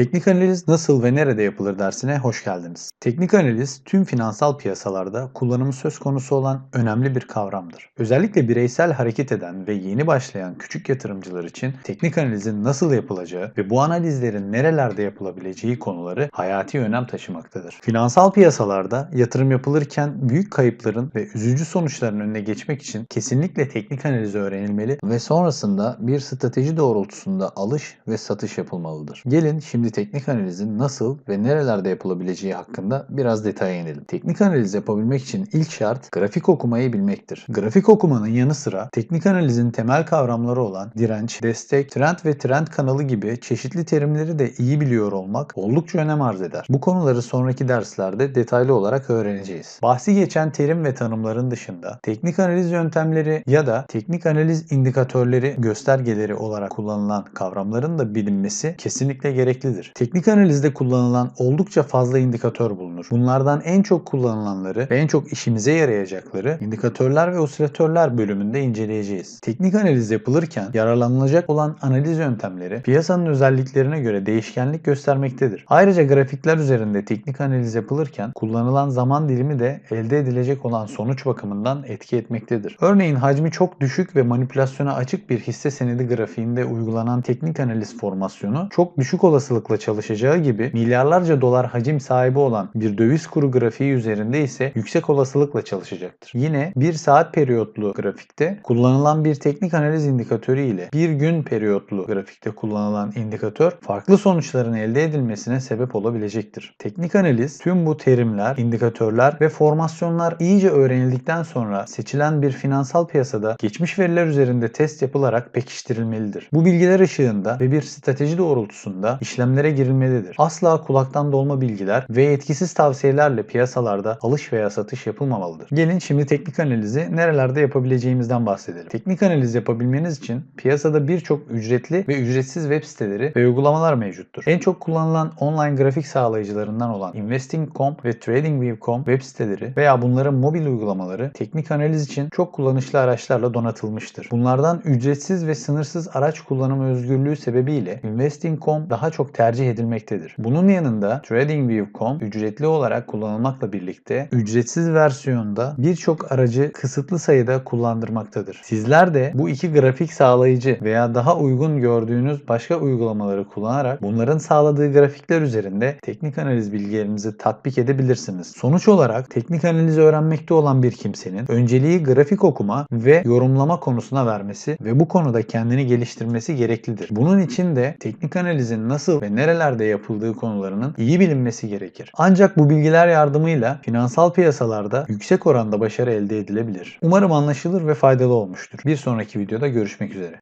Teknik analiz nasıl ve nerede yapılır dersine hoş geldiniz. Teknik analiz tüm finansal piyasalarda kullanımı söz konusu olan önemli bir kavramdır. Özellikle bireysel hareket eden ve yeni başlayan küçük yatırımcılar için teknik analizin nasıl yapılacağı ve bu analizlerin nerelerde yapılabileceği konuları hayati önem taşımaktadır. Finansal piyasalarda yatırım yapılırken büyük kayıpların ve üzücü sonuçların önüne geçmek için kesinlikle teknik analiz öğrenilmeli ve sonrasında bir strateji doğrultusunda alış ve satış yapılmalıdır. Gelin şimdi teknik analizin nasıl ve nerelerde yapılabileceği hakkında biraz detaya inelim. Teknik analiz yapabilmek için ilk şart grafik okumayı bilmektir. Grafik okumanın yanı sıra teknik analizin temel kavramları olan direnç, destek, trend ve trend kanalı gibi çeşitli terimleri de iyi biliyor olmak oldukça önem arz eder. Bu konuları sonraki derslerde detaylı olarak öğreneceğiz. Bahsi geçen terim ve tanımların dışında teknik analiz yöntemleri ya da teknik analiz indikatörleri göstergeleri olarak kullanılan kavramların da bilinmesi kesinlikle gereklidir. Teknik analizde kullanılan oldukça fazla indikatör bulunur. Bunlardan en çok kullanılanları ve en çok işimize yarayacakları indikatörler ve osilatörler bölümünde inceleyeceğiz. Teknik analiz yapılırken yararlanılacak olan analiz yöntemleri piyasanın özelliklerine göre değişkenlik göstermektedir. Ayrıca grafikler üzerinde teknik analiz yapılırken kullanılan zaman dilimi de elde edilecek olan sonuç bakımından etki etmektedir. Örneğin hacmi çok düşük ve manipülasyona açık bir hisse senedi grafiğinde uygulanan teknik analiz formasyonu çok düşük olasılıkla çalışacağı gibi milyarlarca dolar hacim sahibi olan bir döviz kuru grafiği üzerinde ise yüksek olasılıkla çalışacaktır. Yine 1 saat periyotlu grafikte kullanılan bir teknik analiz indikatörü ile 1 gün periyotlu grafikte kullanılan indikatör farklı sonuçların elde edilmesine sebep olabilecektir. Teknik analiz tüm bu terimler, indikatörler ve formasyonlar iyice öğrenildikten sonra seçilen bir finansal piyasada geçmiş veriler üzerinde test yapılarak pekiştirilmelidir. Bu bilgiler ışığında ve bir strateji doğrultusunda işlemlere girilmelidir. Asla kulaktan dolma bilgiler ve etkisiz tavsiyelerle piyasalarda alış veya satış yapılmamalıdır. Gelin şimdi teknik analizi nerelerde yapabileceğimizden bahsedelim. Teknik analiz yapabilmeniz için piyasada birçok ücretli ve ücretsiz web siteleri ve uygulamalar mevcuttur. En çok kullanılan online grafik sağlayıcılarından olan Investing.com ve TradingView.com web siteleri veya bunların mobil uygulamaları teknik analiz için çok kullanışlı araçlarla donatılmıştır. Bunlardan ücretsiz ve sınırsız araç kullanımı özgürlüğü sebebiyle Investing.com daha çok tercih edilmektedir. Bunun yanında TradingView.com ücretli olarak kullanılmakla birlikte ücretsiz versiyonda birçok aracı kısıtlı sayıda kullandırmaktadır. Sizler de bu iki grafik sağlayıcı veya daha uygun gördüğünüz başka uygulamaları kullanarak bunların sağladığı grafikler üzerinde teknik analiz bilgilerinizi tatbik edebilirsiniz. Sonuç olarak teknik analiz öğrenmekte olan bir kimsenin önceliği grafik okuma ve yorumlama konusuna vermesi ve bu konuda kendini geliştirmesi gereklidir. Bunun için de teknik analizin nasıl ve nerelerde yapıldığı konularının iyi bilinmesi gerekir. Ancak bu bilgiler yardımıyla finansal piyasalarda yüksek oranda başarı elde edilebilir. Umarım anlaşılır ve faydalı olmuştur. Bir sonraki videoda görüşmek üzere.